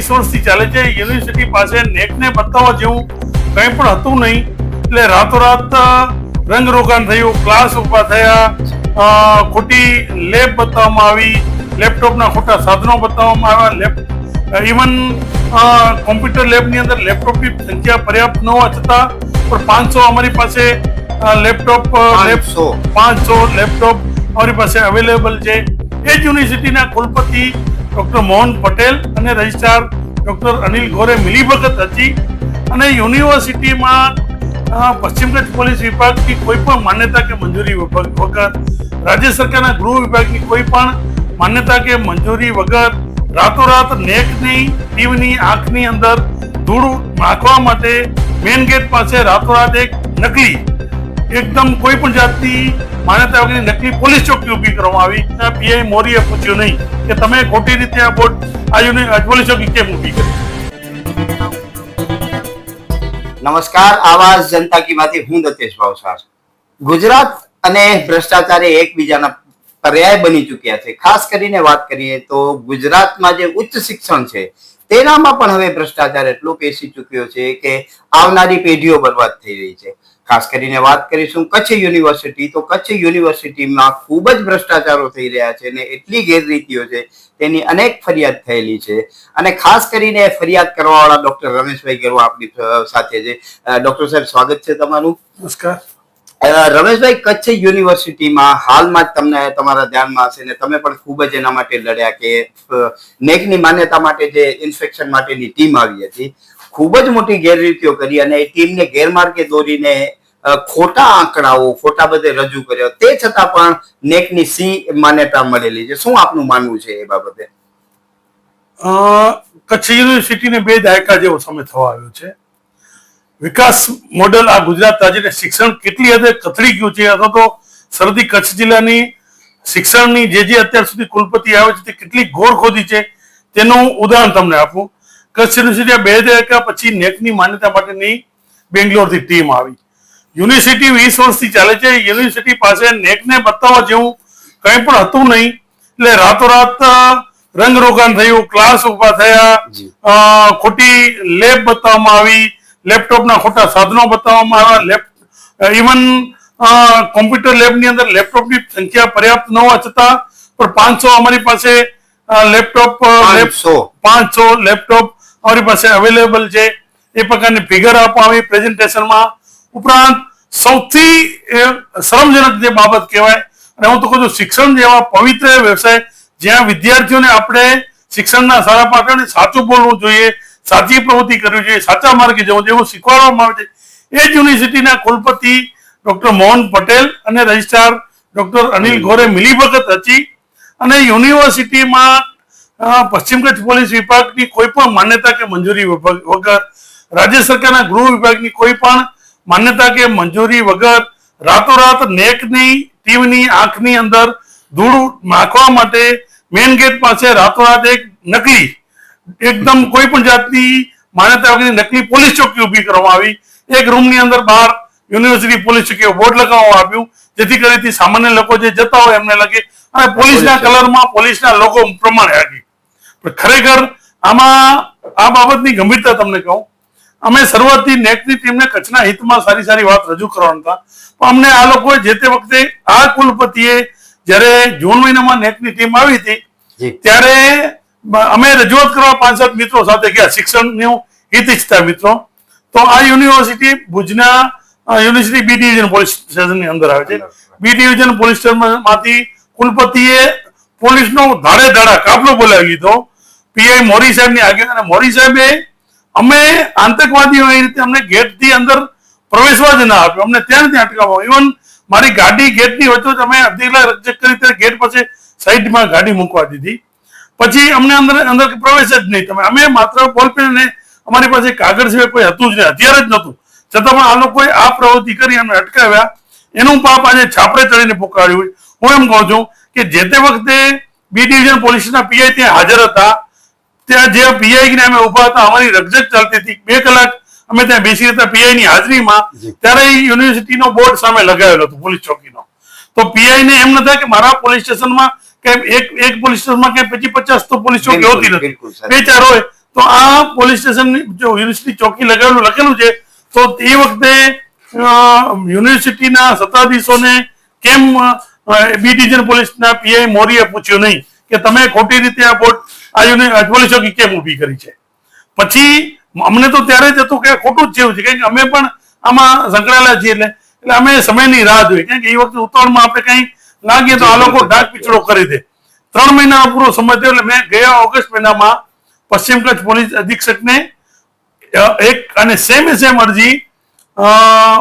વીસ વર્ષથી ચાલે છે. યુનિવર્સિટી પાસે નેટને બતાવવા જેવું કંઈ પણ હતું નહીં. એટલે રાતોરાત રંગરોગાન થયું. ક્લાસ ઊભા થયા. ખોટી લેબ બતાવવામાં આવી. લેપટોપના ખોટા સાધનો બતાવવામાં આવ્યા. લેપ ઇવન કોમ્પ્યુટર લેબની અંદર લેપટોપની સંખ્યા પર્યાપ્ત ન હોવા છતાં પણ પાંચસો અમારી પાસે લેપટોપ લેબ 500. પાંચસો લેપટોપ અમારી પાસે અવેલેબલ છે. એ જ યુનિવર્સિટીના કુલપતિ ડોક્ટર મોહન પટેલ અને રજિસ્ટ્રાર ડોક્ટર અનિલ ગોરે મિલીભગત હતી અને યુનિવર્સિટીમાં પશ્ચિમ કચ્છ પોલીસ વિભાગની કોઈ પણ માન્યતા કે મંજૂરી વગર રાજ્ય સરકારના ગૃહ વિભાગની કોઈ પણ માન્યતા કે મંજૂરી વગર રાતોરાત નેકની દીવની આંખની અંદર ધૂળ નાખવા માટે મેઇન ગેટ પાસે રાતોરાત એક નકલી એકદમ કોઈ પણ જાતની માન્યતા વગરની નકલી પોલીસ ચોકી ઊભી કરવામાં આવી. પીઆઈ મોરીએ પૂછ્યું નહીં કે તમે ખોટી રીતે આ બોટ, આ પોલીસ ચોકી કેમ ઊભી કરી? નમસ્કાર આવાજ જનતા કી માંથી હું દતેશ ભાવસાર. ગુજરાત અને ભ્રષ્ટાચાર એકબીજાના પર્યાય બની ચૂક્યા છે. ખાસ કરીને વાત કરીએ તો ગુજરાતમાં જે ઉચ્ચ શિક્ષણ છે, તેનામાં પણ હવે ભ્રષ્ટાચાર એટલો પેસી ચૂક્યો છે કે આવનારી પેઢીઓ બરબાદ થઈ રહી છે. ખાસ કરીને વાત કરીશું કચ્છ યુનિવર્સિટી. તો કચ્છ યુનિવર્સિટીમાં ખૂબ જ ભ્રષ્ટાચારો થઈ રહ્યા છે અને એટલી ગેરરીતિઓ છે તેની અનેક ફરિયાદ થયેલી છે. અને ખાસ કરીને ફરિયાદ કરવાવાળા ડોક્ટર રમેશભાઈ ગેરવા આપણી સાથે છે. ડોક્ટર સાહેબ સ્વાગત છે તમારું. નમસ્કાર. રમેશભાઈ કચ્છ યુનિવર્સિટીમાં હાલમાં જ તમને તમારા ધ્યાનમાં હશે ને તમે પણ ખૂબ જ એના માટે લડ્યા કે નેકની માન્યતા માટે જે ઇન્સ્પેક્શન માટેની ટીમ આવી હતી ખૂબ જ મોટી ગેરરીતિઓ કરી અને એ ટીમને ગેરમાર્ગે દોરીને ખોટા આંકડાઓ, ખોટા બધે રજૂ કર્યો. તે છતાં પણ નેકની સી માન્યતા મળેલી છે. શું આપનું માનવું છે એ બાબતે? કચ્છ યુનિવર્સિટીને બે દાયકા જેવો સમય થવા આવ્યો છે. વિકાસ મોડેલ આ ગુજરાત રાજ્યને શિક્ષણ કેટલી હદે કથળી ગયું છે? અથવા તો સરહદી કચ્છ જિલ્લાની શિક્ષણની જે જે અત્યાર સુધી કુલપતિ આવે છે તે કેટલી ગોર ખોદી છે? તેનું ઉદાહરણ તમને આપું. કચ્છ યુનિવર્સિટી બે દાયકા પછી નેકની માન્યતા માટેની બેંગ્લોરથી ટીમ આવી. યુનિવર્સિટી વીસ વર્ષથી ચાલે છે. યુનિવર્સિટી પાસે નેકને બતાવવા જેવું કંઈ પણ હતું નહીં. એટલે રાતોરાત રંગ રંગરોગાન થયું ક્લાસ ઊભા થયા ખોટી લેબ બતાવવામાં આવી લેપટોપના ખોટા સાધનો બતાવવામાં આવ્યા લેપ ઇવન કોમ્પ્યુટર લેબની અંદર લેપટોપની સંખ્યા પર્યાપ્ત ન હોવા છતાં પણ પાંચસો અમારી પાસે લેપટોપ અ, લેપ- 500. પાંચસો લેપટોપ અમારી પાસે અવેલેબલ છે. એ પ્રકારની ફિગર આપવામાં આવી પ્રેઝન્ટેશનમાં ઉપરાંત સૌથી શરમજનક જે બાબત કહેવાય અને હું તો કહું છું શિક્ષણ જેવા પવિત્ર વ્યવસાય જ્યાં વિદ્યાર્થીઓને આપણે શિક્ષણના સારા પાઠોને સાચું બોલવું જોઈએ સાચી પ્રવૃત્તિ કરવી જોઈએ સાચા માર્ગે જવું એવું શીખવાડવામાં આવે છે. એ જ યુનિવર્સિટીના કુલપતિ ડોક્ટર મોહન પટેલ અને રજિસ્ટ્રાર ડોક્ટર અનિલ ગોરે મિલીભગત રચી અને યુનિવર્સિટીમાં પશ્ચિમ કચ્છ પોલીસ વિભાગની કોઈ પણ માન્યતા કે મંજૂરી વગર રાજ્ય સરકારના ગૃહ વિભાગની કોઈ પણ માન્યતા કે મંજૂરી વગર રાતોરાત નેકની ટીમની આંખની અંદર ધૂળ નાખવા માટે મેન ગેટ પાસે રાતોરાત એક નકલી એકદમ કોઈ પણ જાતની માન્યતા વગરની નકલી પોલીસ ચોકી ઊભી કરવામાં આવી. એક રૂમની અંદર બહાર યુનિવર્સિટી પોલીસ ચોકીઓ બોર્ડ લગાવવામાં આવ્યું જેથી કરીને સામાન્ય લોકો જે જતા હોય એમને લાગે. અને પોલીસના. કલરમાં પોલીસના લોકો પ્રમાણે આગી. પણ ખરેખર આમાં આ બાબતની ગંભીરતા તમને કહું અમે શરૂઆતથી નેટની ટીમને કચ્છના હિતમાં સારી સારી વાત રજૂ કરવાના હતા. પણ અમને આ લોકોએ જે તે વખતે આ કુલપતિએ જ્યારે જૂન મહિનામાં નેટની ટીમ આવી હતી ત્યારે અમે રજૂઆત કરવા પાંચ સાત મિત્રો સાથે ગયા શિક્ષણનું હિત ઇચ્છતા મિત્રો. તો આ યુનિવર્સિટી ભુજના યુનિવર્સિટી બી ડિવિઝન પોલીસ સ્ટેશનની અંદર આવે છે. બી ડિવિઝન પોલીસ સ્ટેશનમાંથી કુલપતિએ પોલીસનો ધાડે ધાડા કાફલો બોલાવી લીધો. પીઆઈ મોરી સાહેબની આગળ અને મોરી સાહેબે અમે આતંકવાદીઓ એ રીતે અમને ગેટથી અંદર પ્રવેશવા જ ના આપ્યો. અમને ત્યાં ત્યાં અટકાવવા. ઇવન મારી ગાડી ગેટની વચ્ચે અમે અડધી કલાક કરી ત્યારે ગેટ પાસે સાઈડમાં ગાડી મૂકવા દીધી. પછી અમને અંદર અંદર પ્રવેશ જ નહીં. તમે અમે માત્ર બોલપેન ને અમારી પાસે કાગળ સિવાય કોઈ હતું જ નહીં. હથિયાર જ નહોતું. છતાં પણ આ લોકોએ આ પ્રવૃત્તિ કરી અમને અટકાવ્યા. એનું પાપ આજે છાપરે ચડીને પોકાર્યું હું એમ કહું છું કે જે તે વખતે બી ડિવિઝન પોલીસના પીઆઈ ત્યાં હાજર હતા ત્યાં જે પીઆઈ ને અમે ઊભા હતા અમારી રકઝક ચાલતી હતી બે કલાક અમે ત્યાં બેસી હતા પીઆઈ ની હાજરીમાં. ત્યારે યુનિવર્સિટીનો બોર્ડ સામે લગાવેલો હતો પોલીસ ચોકીનો. તો પીઆઈ ને એમ ન થાય કે મારા પોલીસ સ્ટેશનમાં કે એક એક પોલીસ સ્ટેશનમાં કે પચીસ પચાસ તો પોલીસ ચોકી હોતી નથી. બે ચાર હોય તો આ પોલીસ સ્ટેશનની જો યુનિવર્સિટી ચોકી લગાવેલું લખેલું છે તો તે વખતે યુનિવર્સિટીના સત્તાધીશોને કેમ બી ડિવિઝન પોલીસના પીઆઈ મોરીએ પૂછ્યું નહીં કે તમે ખોટી રીતે આ બોર્ડ આ યુનિ ચોકી કેમ ઊભી કરી છે? પછી અમને તો ત્યારે જ હતું કે ખોટું જ જેવું છે કે અમે પણ આમાં સંકળાયેલા છીએ એટલે એટલે અમે સમયની રાહ જોઈએ. કારણ કે એ વખતે ઉતાવળમાં આપણે કંઈ લાગીએ તો આ લોકો ડાક પીછડો કરી દે. ત્રણ મહિના પૂરો સમય થયો એટલે મેં ગયા ઓગસ્ટ મહિનામાં પશ્ચિમ કચ્છ પોલીસ અધિક્ષકને એક અને સેમ સેમ અરજી અ,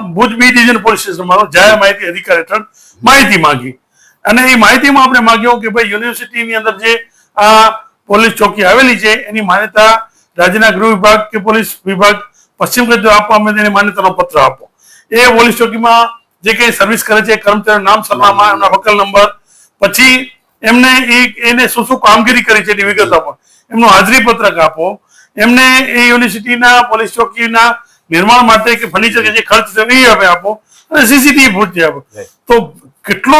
ભુજ બી ડિવિઝન પોલીસ સ્ટેશનમાં જાહેર માહિતી અધિકાર હેઠળ માહિતી માંગી. અને એ માહિતીમાં આપણે માંગ્યું કે ભાઈ યુનિવર્સિટીની અંદર જે આ પોલીસ ચોકી આવેલી છે. એની માન્યતા રાજ્યના ગૃહ વિભાગ કે પોલીસ વિભાગ પશ્ચિમ કચ્છ આપવા અમે તેને માન્યતાનો પત્ર આપો. એ પોલીસ ચોકીમાં જે કંઈ સર્વિસ કરે છે કર્મચારી નામ સરનામા એમના વકલ નંબર પછી એમને એને શું શું કામગીરી કરી છે એની વિગત આપો. એમનું હાજરી પત્રક આપો. એમને એ યુનિવર્સિટીના પોલીસ ચોકીના નિર્માણ માટે કે ફર્નિચર કે જે ખર્ચ છે એ હવે આપો. અને સીસીટીવી ફૂટતી આપો. તો કેટલો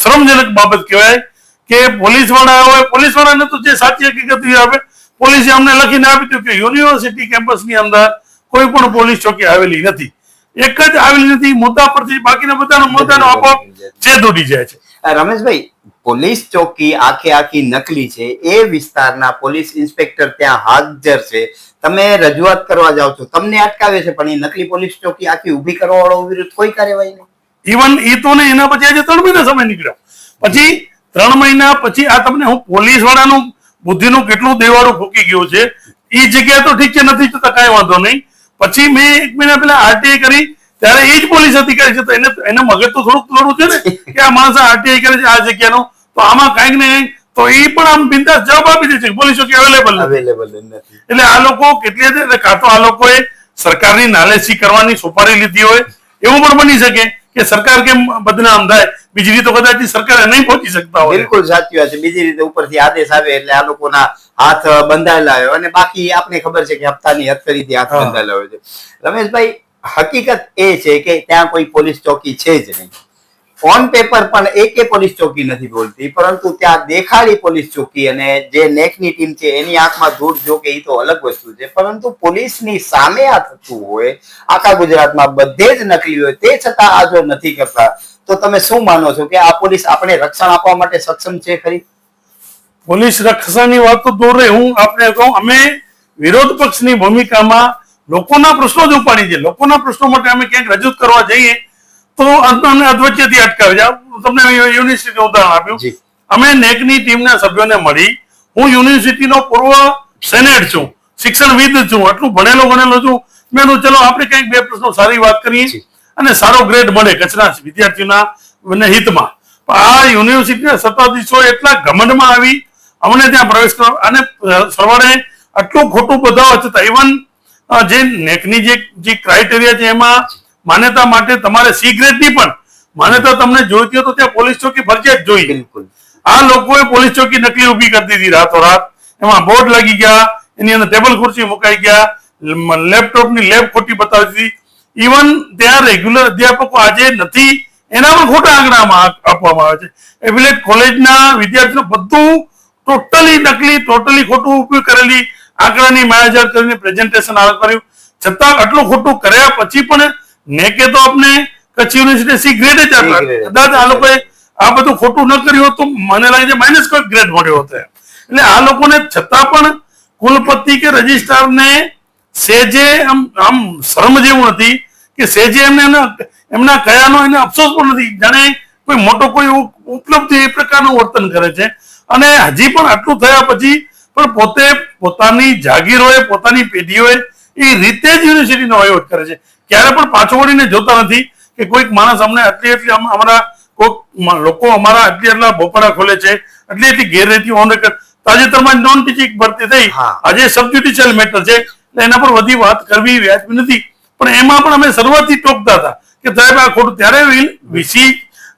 શ્રમજનક બાબત કહેવાય કે પોલીસવાળા હોય પોલીસ વાળાને તો જે સાચી હકીકત આપે. પોલીસે અમને લખીને આપી દીધું કે યુનિવર્સિટી કેમ્પસની અંદર કોઈ પણ પોલીસ ચોકી આવેલી નથી. એક જ આવેલી નથી મુદ્દા પરથી બાકીના બધાનો મુદ્દાનો આપોઆપ જે ઉડી જાય છે. રમેશભાઈ પોલીસ ચોકી આખે આખી નકલી છે એ વિસ્તારના પોલીસ ઇન્સ્પેક્ટર ત્યાં હાજર છે. તમે રજૂઆત કરવા જાઓ છો તમને અટકાવે છે પણ એ નકલી પોલીસ ચોકી આખી ઊભી કરવા વાળો વિરુદ્ધ કોઈ કાર્યવાહી નહીં. ઇવન એ તો ને એના પછી આજે ત્રણ મહિના સમય નીકળ્યો. પછી ત્રણ મહિના પછી આ તમને હું પોલીસ વાળાનું બુદ્ધિનું કેટલું દેવાળું ફૂકી ગયું છે એ જગ્યા તો ઠીક છે નથી થતા કાંઈ વાંધો નહીં. પછી મેં એક મહિના પહેલા આરટીઆઈ કરી ત્યારે એ જ પોલીસ અધિકારી છે તો એને એને મગજ તો થોડુંક થોડું છે ને કે આ માણસ આરટીઆઈ કરે છે આ જગ્યાનો તો આમાં કાંઈક ને કાંઈક તો એ પણ આમ બિંદાસ જવાબ આપી દે છે પોલીસો કે અવેલેબલ અવેલેબલ નથી. એટલે આ લોકો કેટલી કાં તો આ લોકોએ સરકારની નાલેસી કરવાની સોપારી લીધી હોય એવું પણ બની શકે. કે સરકાર કેમ બદનામ થાય? બીજી રીતે કદાચ સરકાર નહીં પહોંચી શકતા હોય. બિલકુલ સાચી વાત છે. બીજી રીતે ઉપરથી આદેશ આવે એટલે આ લોકોના હાથ બંધાયેલા હોય. અને બાકી આપને ખબર છે કે હપ્તાની હથકડીથી હાથ બંધાયેલા હોય છે. રમેશભાઈ હકીકત એ છે કે ત્યાં કોઈ પોલીસ ચોકી છે જ નહીં. ઓન પેપર પણ એકે પોલીસ ચોકી નથી બોલતી, પરંતુ ત્યાં દેખાડી પોલીસ ચોકી અને જે નેકની ટીમ છે એની આંખમાં ધૂળ જો કે એ તો અલગ વસ્તુ છે. પરંતુ પોલીસની સામે આ થતું હોય, આખા ગુજરાતમાં બધે જ નકલી હોય, તે છતાં આ જો નથી કરતા, તો તમે શું માનો છો કે આ પોલીસ આપણે રક્ષણ આપવા માટે સક્ષમ છે ખરી? પોલીસ રક્ષણની વાત તો દૂર, હું આપણે કહું, અમે વિરોધ પક્ષની ભૂમિકામાં લોકોના પ્રશ્નો જ ઉપાડી છે. લોકોના પ્રશ્નો માટે અમે ક્યાંક રજૂ કરવા જઈએ તો અમને અધવચ્ચેથી અટકાવે. છે તમને યુનિવર્સિટી ઉદાહરણ આપ્યું અમે નેકની ટીમના સભ્યોને મળી હું યુનિવર્સિટીનો પૂર્વ સેનેટ છું શિક્ષણવિદ છું આટલું ભણેલો ગણેલો છું. મેં ચલો આપણે કંઈક બે પ્રશ્નો સારી વાત કરીએ. અને સારો ગ્રેડ મળે કચ્છના વિદ્યાર્થીઓના હિતમાં. આ યુનિવર્સિટીના સત્તાધીશો એટલા ઘમંડમાં આવી અમને ત્યાં પ્રવેશ કરો અને સરવાળે આટલું ખોટું બધાવા છતાં ઇવન જે નેકની જે જે ક્રાઇટેરિયા છે એમાં માન્યતા માટે તમારે સી ગ્રેડની પણ માન્યતા તમને જોઈતી હોય તો ત્યાં પોલીસ ચોકી ફરજિયાત જોઈએ બિલકુલ. આ લોકોએ પોલીસ ચોકી નકલી ઊભી કરી દીધી રાતોરાત. એમાં બોર્ડ લાગી ગયા એની અંદર ટેબલ ખુરશી મુકાઈ ગયા લેપટોપની લેબ ખોટી બતાવી દીધી. ઇવન ત્યાં રેગ્યુલર અધ્યાપકો આજે નથી એના પણ ખોટા આંકડામાં આપવામાં આવે છે. એટલે કોલેજના વિદ્યાર્થીઓ બધું ટોટલી નકલી ટોટલી ખોટું ઉપયોગ કરેલી આંકડાની માયાજાળ કરીને પ્રેઝન્ટેશન આ કર્યું. છતાં આટલું ખોટું કર્યા પછી પણ નેકે તો આપણે કચ્છ યુનિવર્સિટી સી ગ્રેડ જ grade. કદાચ આ લોકોએ આ બધું ખોટું ન કર્યું હોત તો મને લાગે છે માઇનસ કોઈ ગ્રેડ મળ્યો હતો એટલે આ લોકોને છતાં પણ કુલપતિ કે રજિસ્ટ્રારને સેજે આમ આમ શરમ જેવું નથી કે સેજે એમને એમના કયાનો એને અફસોસ પણ નથી. જાણે કોઈ મોટો કોઈ ઉપ- ઉપલબ્ધિ એ પ્રકારનું વર્તન કરે છે. અને હજી પણ આટલું થયા પછી પણ પોતે પોતાની જાગીરોએ પોતાની પેઢીઓએ એ રીતે જ યુનિવર્સિટીનો વહીવટ કરે છે. ક્યારે પણ પાછો વળીને જોતા નથી કે કોઈક માણસ અમને આટલી એટલી અમારા કોઈક લોકો અમારા આટલી આટલા બોપડા ખોલે છે આટલી એટલી ગેરરીતિ ઓન રેકોર્ડ તાજેતરમાં નોન ટીચિંગ ભરતી થઈ. હા. આજે સબજ્યુડિશિયલ મેટર છે એના પર બધી વાત કરવી વ્યાજબી નથી. પણ એમાં પણ અમે શરૂઆતથી ટોકતા હતા કે સાહેબ આ ખોટું ત્યારે વીસી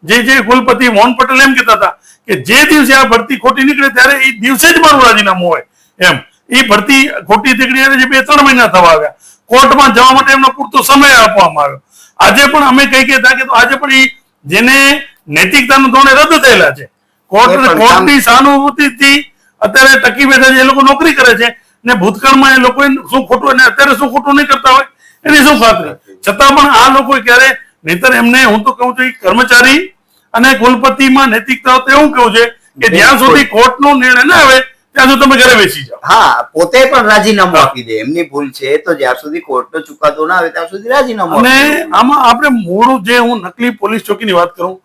જે જે કુલપતિ મોહન પટેલ એમ કહેતા હતા કે જે દિવસે આ ભરતી ખોટી નીકળે ત્યારે એ દિવસે જ મારું રાજીનામું હોય એમ. એ ભરતી ખોટી નીકળી એટલે જે બે ત્રણ મહિના થવા આવ્યા. કોર્ટમાં જવા માટે એમનો પૂરતો સમય આપવામાં આવ્યો. આજે પણ અમે કઈ કહેતા કે આજે પણ એ જેને નૈતિકતાનું ધોરણે રદ થયેલા છે. કોર્ટ કોર્ટની સહાનુભૂતિથી અત્યારે ટકી બેઠા છે એ લોકો નોકરી કરે છે ને ભૂતકાળમાં એ લોકો શું ખોટું અને અત્યારે શું ખોટું નહીં કરતા હોય એની શું ખાતરી? છતાં પણ આ લોકો ક્યારે નહીતર એમને હું તો કહું છું કર્મચારી અને કુલપતિમાં નૈતિકતા તો એવું કહું છે કે જ્યાં સુધી કોર્ટનો નિર્ણય ના આવે ત્યાં સુધી તમે ઘરે બેસી જાઓ. હા પોતે પણ રાજીનામું આપી દે. એમની ભૂલ છે તો જ્યાં સુધી કોર્ટનો ચુકાદો ના આવે ત્યાં સુધી રાજીનામું અને આમાં આપણે મૂળ જે હું નકલી પોલીસ ચોકીની વાત કરું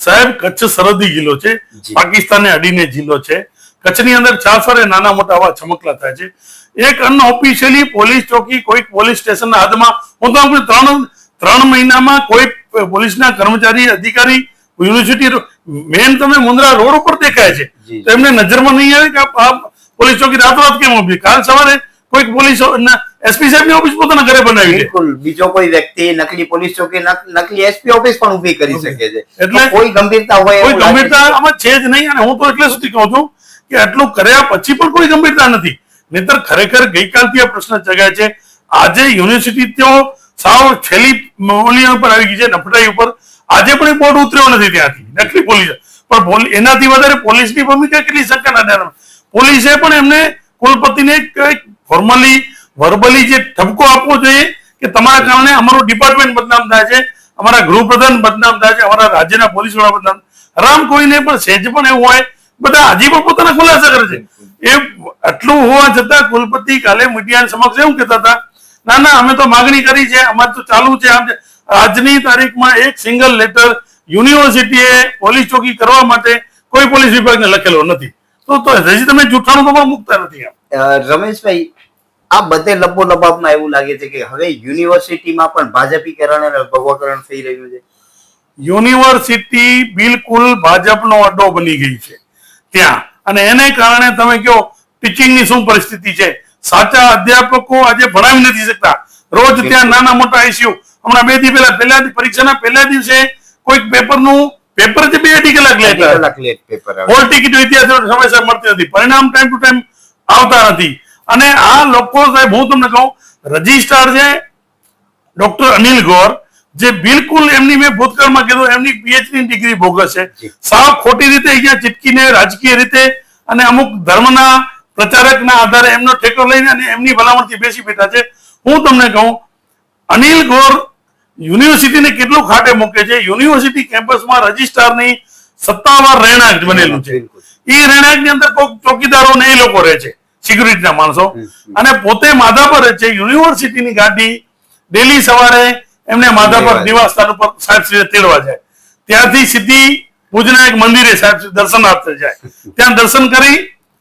સાહેબ કચ્છ સરહદી જિલ્લો છે પાકિસ્તાનને અડીને જિલ્લો છે. કચ્છની અંદર છાસવારે નાના મોટા આવા છમકલા થાય છે. એક અનઓફિશિયલી પોલીસ ચોકી કોઈક પોલીસ સ્ટેશનના હાથમાં હું તો આપણે ત્રણ ત્રણ મહિનામાં કોઈ પોલીસના કર્મચારી અધિકારી યુનિવર્સિટી મેન તમે મુંદ્રા રોડ ઉપર દેખાય છે. તો એમને નજરમાં નહીં આવે કે આ- પોલીસ ચોકી રાતોરાત કેમ ઊભી કાલ સવારે કોઈક પોલીસ એસપી સાહેબની ઓફિસ પોતાના ઘરે બનાવી બિલકુલ. બીજો કોઈ વ્યક્તિ નકલી પોલીસ ચોકી નકલી એસપી ઓફિસ પણ ઊભી કરી શકે છે. એટલે- કોઈ ગંભીરતા હોય કોઈ ગંભીરતા આમાં છે જ નહીં અને હું તો એટલે સુધી કહું છું કે આટલું કર્યા પછી પણ કોઈ ગંભીરતા નથી. નહીતર ખરેખર ગઈકાલથી આ પ્રશ્ન જગાય છે. આજે યુનિવર્સિટી તેઓ સાવ છેલ્લી ઓલી ઉપર આવી ગઈ છે નફટાઈ ઉપર. આજે પણ બોર્ડ ઉતર્યો નથી ત્યાંથી. નકલી પોલીસ પણ એનાથી વધારે પોલીસની ભૂમિકા કેટલી શંકાના પોલીસે પણ એમને કુલપતિને ફોર્મલી વર્બલી જે ઠપકો આપવો જોઈએ કે તમારા કારણે અમારું ડિપાર્ટમેન્ટ બદનામ થાય છે, અમારા ગૃહપ્રધાન બદનામ થાય છે, અમારા રાજ્યના પોલીસ વડા બદનામ. રામ કોઈને પણ સેજ પણ એવું હોય, બધા હજી પણ પોતાના ખુલાસા કરે છે. એ આટલું હોવા છતાં કુલપતિ કાલે મીડિયા સમક્ષ એવું કહેતા હતા, ના ના, અમે તો માગણી કરી છે, અમારે તો ચાલુ છે, આમ છે. આજની તારીખમાં એક સિંગલ લેટર યુનિવર્સિટીએ પોલીસ ચોકી કરવા માટે કોઈ પોલીસ વિભાગને લખેલો નથી. તો તો હજી તમે જૂઠાણું તો મૂકતા નથી રમેશભાઈ આ બધે લપો લબાબમાં એવું લાગે છે કે હવે યુનિવર્સિટીમાં પણ ભાજપીકરણ અને ભગવાકરણ થઈ રહ્યું છે. યુનિવર્સિટી બિલકુલ ભાજપનો અડ્ડો બની ગઈ છે. ત્યાં અને એને કારણે તમે કહો ટીચિંગની શું પરિસ્થિતિ છે? સાચા અધ્યાપકો આજે ભણાવી નથી શકતા. રોજ ત્યાં નાના મોટા ઇસ્યુ હમણાં બે દી પહેલા પહેલા પરીક્ષાના પહેલા દિવસે કોઈક પેપરનું પેપર જ બે અઢી કલાક લેટ કલાક લેટ પેપર હોલ ટિકિટ વિદ્યાર્થીઓને સમયસર મળતી નથી. પરિણામ ટાઈમ ટુ ટાઈમ આવતા નથી. અને આ લોકો સાહેબ હું તમને કહું રજિસ્ટ્રાર છે ડોક્ટર અનિલ ગોર જે બિલકુલ એમની મેં ભૂતકાળમાં કીધું એમની પીએચડી ડિગ્રી ભોગસ છે. સાવ ખોટી રીતે અહીંયા ચીટકીને રાજકીય રીતે અને અમુક ધર્મના પ્રચારકના આધારે એમનો ઠેકો લઈને અને એમની ભલામણથી બેસી બેઠા છે. હું તમને કહું અનિલ ગોર યુનિવર્સિટીને કેટલું ખાટે મૂકે છે? યુનિવર્સિટી કેમ્પસમાં રજિસ્ટ્રારની સત્તાવાર રહેણાંક બનેલું છે. એ રહેણાંકની અંદર કોઈ ચોકીદારો ને એ લોકો રહે છે સિક્યુરિટીના માણસો. અને પોતે માધાપર રહે છે યુનિવર્સિટીની ગાડી ડેલી સવારે એમને માધાપર લેવા જાય. નિવાસસ્થાન ઉપર સાહેબ શ્રી તેડવા જાય. ત્યાંથી સીધી ભુજના એક મંદિરે સાહેબ શ્રી દર્શનાર્થે જાય. ત્યાં દર્શન કરી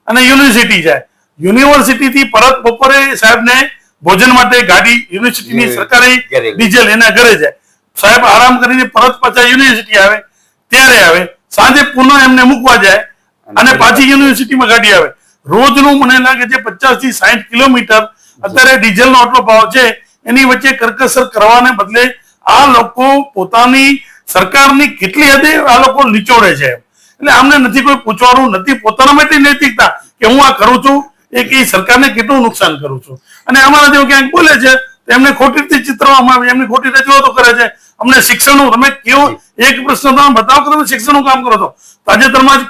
અને યુનિવર્સિટી જાય. યુનિવર્સિટી થી પરત બપોરે સાહેબને ભોજન માટે ગાડી યુનિવર્સિટીની સરકારી ડીઝલ એના ઘરે જાય સાહેબ આરામ કરીને પરત પાછા યુનિવર્સિટી આવે ત્યારે આવે. સાંજે પુનઃ એમને મૂકવા જાય અને પાછી યુનિવર્સિટીમાં ગાડી આવે. રોજનું મને લાગે છે પચાસથી સાહીઠ કિલોમીટર અત્યારે ડીઝલનો આટલો ભાવ છે એની વચ્ચે કરકસર કરવાને બદલે આ લોકો પોતાની સરકારની કેટલી હદે આ લોકો નીચોડે છે. એટલે આમને નથી કોઈ પૂછવાનું નથી પોતાના માટે નૈતિકતા કે હું આ કરું છું એ કે સરકારને કેટલું નુકસાન કરું છું? અને અમારા જેવું ક્યાંક બોલે છે એમને ખોટી રીતે ચિત્રવામાં આવે એમની ખોટી રજૂઆતો કરે છે. અમને શિક્ષણનું તમે કેવો એક પ્રશ્ન તમે બતાવો કે તમે શિક્ષણનું કામ કરો છો? તાજેતરમાં જ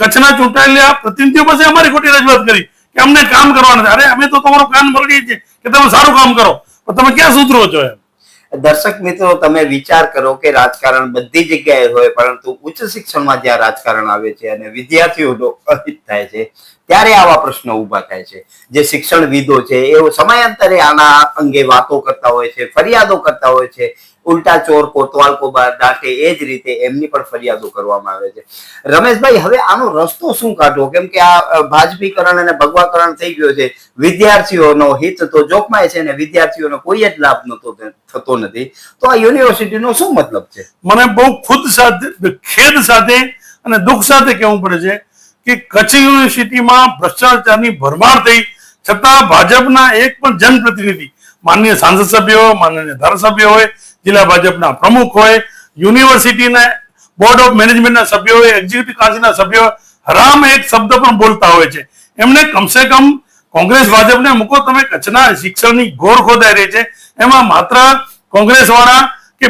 કચ્છના ચૂંટાયેલા પ્રતિનિધિઓ પાસે અમારી ખોટી રજૂઆત કરી કે અમને કામ કરવાનું અરે, અમે તો તમારું કાન ભરીએ છીએ કે તમે સારું કામ કરો. તમે ક્યાં સુધરો છો એમ? દર્શક મિત્રો, તમે વિચાર કરો કે રાજકારણ બધી જગ્યાએ હોય, પરંતુ ઉચ્ચ શિક્ષણમાં જ્યાં રાજકારણ આવે છે અને વિદ્યાર્થીઓનો અહિત થાય છે, ત્યારે આવા પ્રશ્નો ઊભા થાય છે. જે શિક્ષણવિદો છે, એઓ સમયાંતરે આના અંગે વાતો કરતા હોય છે, ફરિયાદો કરતા હોય છે. ઉલટા ચોર, કોતવાલ કો બા- દાટે એ જ રીતે એમની પણ ફરિયાદો કરવામાં આવે છે. રમેશભાઈ, હવે આનો રસ્તો શું કાઢવો? કેમ કે આ ભાજપીકરણ અને ભગવાકરણ થઈ ગયો છે. વિદ્યાર્થીઓનો હિત તો જોખમાય છે અને વિદ્યાર્થીઓનો કોઈ જ લાભ નતો થતો નથી. તો આ યુનિવર્સિટીનો શું મતલબ છે? મને બહુ ખુદ સાથે, ખેદ સાથે અને દુઃખ સાથે કહેવું પડે છે કે કચ્છ યુનિવર્સિટીમાં ભ્રષ્ટાચારની ભરમાર થઈ, છતાં ભાજપના એક પણ જનપ્રતિનિધિ, માનનીય સાંસદ સભ્ય હોય, માનનીય ધારાસભ્ય હોય જિલ્લા ભાજપના પ્રમુખ હોય યુનિવર્સિટીના બોર્ડ ઓફ મેનેજમેન્ટના સભ્યો હોય એક્ઝિક્યુટિવ કાઉન્સિલના સભ્યો હરામ એક શબ્દ પણ બોલતા હોય છે. એમને કમસે કમ કોંગ્રેસ ભાજપને મૂકો તમે કચ્છના શિક્ષણની ઘોર ખોદાઈ રહી છે. એમાં માત્ર કોંગ્રેસ વાળા કે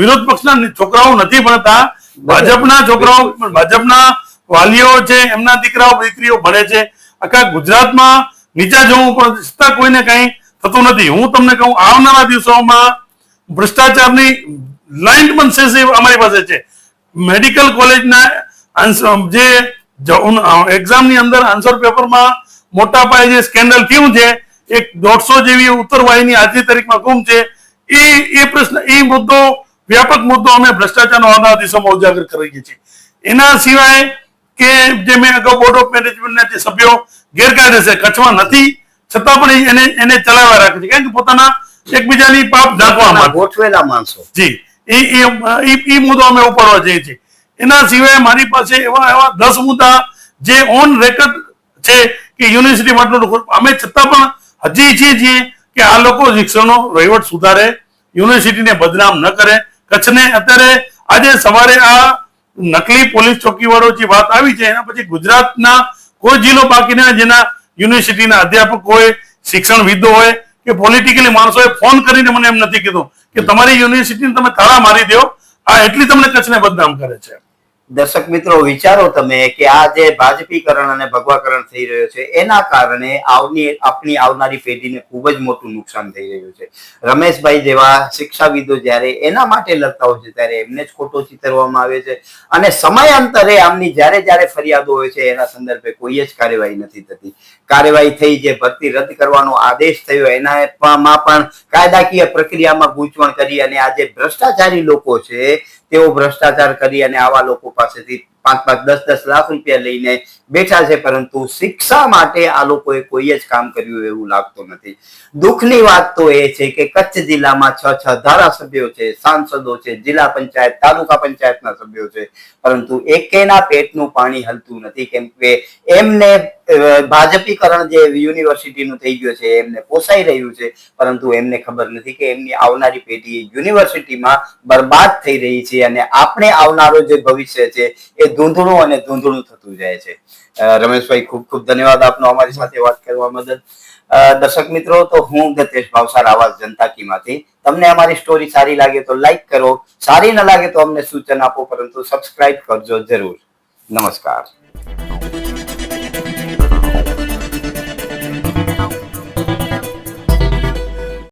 વિરોધ પક્ષના છોકરાઓ નથી ભણતા. ભાજપના છોકરાઓ ભાજપના વાલીઓ છે એમના દીકરાઓ દીકરીઓ ભણે છે. આખા ગુજરાતમાં નીચા જવું પણ છતાં કોઈને કઈ થતું નથી. હું તમને કહું આવનારા દિવસોમાં ભ્રષ્ટાચારની લાઇન પણ અમારી પાસે છે. મેડિકલ કોલેજના જે એક્ઝામની અંદર આન્સર પેપરમાં મોટા પાયે જે સ્કેન્ડલ થયું છે, એક દોઢસો જેવી ઉત્તરવાહીની આજની તારીખમાં ગુમ છે. એ એ પ્રશ્ન એ મુદ્દો, વ્યાપક મુદ્દો અમે ભ્રષ્ટાચારનો આવનારા દિવસોમાં ઉજાગર કરીએ છીએ. એના સિવાય કે જે મેં અગાઉ બોર્ડ ઓફ મેનેજમેન્ટના જે સભ્યો ગેરકાયદેસર કચ્છમાં નથી, છતાં પણ એને એને ચલાવ્યા રાખે છે. કારણ કે પોતાના એકબીજાની પાપ ઢાંકવા માટે ગોઠવેલા માણસો. જી. એ એ મુદ્દો અમે ઉપાડવા જઈએ છીએ. એના સિવાય મારી પાસે એવા એવા દસ મુદ્દા જે ઓન રેકર્ડ છે કે યુનિવર્સિટી માટે અમે છતાં પણ હજી ઈચ્છીએ છીએ કે આ લોકો શિક્ષણનો વહીવટ સુધારે યુનિવર્સિટીને બદનામ ન કરે. કચ્છને અત્યારે આજે સવારે આ નકલી પોલીસ ચોકી વાળો જે વાત આવી છે એના પછી ગુજરાતના કોઈ જિલ્લો બાકી ના જેના યુનિવર્સિટીના અધ્યાપક હોય શિક્ષણવિદો હોય કે પોલિટિકલી માણસોએ ફોન કરીને મને એમ નથી કીધું કે તમારી યુનિવર્સિટીને તમે તાળા મારી દો. આ એટલી તમને કચ્છને બદનામ કરે છે. દર્શક મિત્રો, વિચારો તમે કે આ જે ભાજપીકરણ અને ભગવાકરણ થઈ રહ્યો છે, એના કારણે આવની આપણી આવનારી પેઢીને ખૂબ જ મોટું નુકસાન થઈ રહ્યું છે. રમેશભાઈ જેવા શિક્ષાવિદો જ્યારે એના માટે લડતા હોય છે, ત્યારે એમને જ ખોટો ચિતરવામાં આવે છે. અને સમયાંતરે આમની જ્યારે જ્યારે ફરિયાદો હોય છે, એના સંદર્ભે કોઈ જ કાર્યવાહી નથી થતી. કાર્યવાહી થઈ જે ભરતી રદ કરવાનો આદેશ થયો, એનામાં પણ કાયદાકીય પ્રક્રિયામાં ગૂંચવણ કરી અને આ જે ભ્રષ્ટાચારી લોકો છે, તેઓ ભ્રષ્ટાચાર કરી અને આવા લોકો পাশে দ্বীপ પાંચ પાંચ દસ દસ લાખ રૂપિયા લઈને બેઠા છે, પરંતુ શિક્ષા માટે આ લોકોએ કોઈ જ કામ કર્યું એવું લાગતું નથી. દુઃખની વાત તો એ છે કે કચ્છ જિલ્લામાં છ છ ધારાસભ્યો છે, સાંસદો છે, જિલ્લા પંચાયત, તાલુકા પંચાયતના સભ્યો છે, પરંતુ એકેના પેટનું પાણી હલતું નથી. કેમ કે એમને ભાજપીકરણ જે યુનિવર્સિટીનું થઈ ગયું છે, એમને પોસાઈ રહ્યું છે, પરંતુ એમને ખબર નથી કે એમની આવનારી પેઢી યુનિવર્સિટીમાં બરબાદ થઈ રહી છે અને આપણે આવનારો જે ભવિષ્ય છે, એ ધૂંધળું અને ધૂંધળું થતું જાય છે. રમેશભાઈ, ખૂબ ખૂબ ધન્યવાદ આપનો અમારી સાથે વાત કરવા બદલ. દર્શક મિત્રો, તો હું ગતેશ ભાવસાર આવાજ જનતા કીમાંથી તમને અમારી સ્ટોરી સારી લાગે તો લાઈક કરો. સારી ન લાગે તો અમને સૂચન આપો, પરંતુ સબસ્ક્રાઇબ કરજો જરૂર. નમસ્કાર.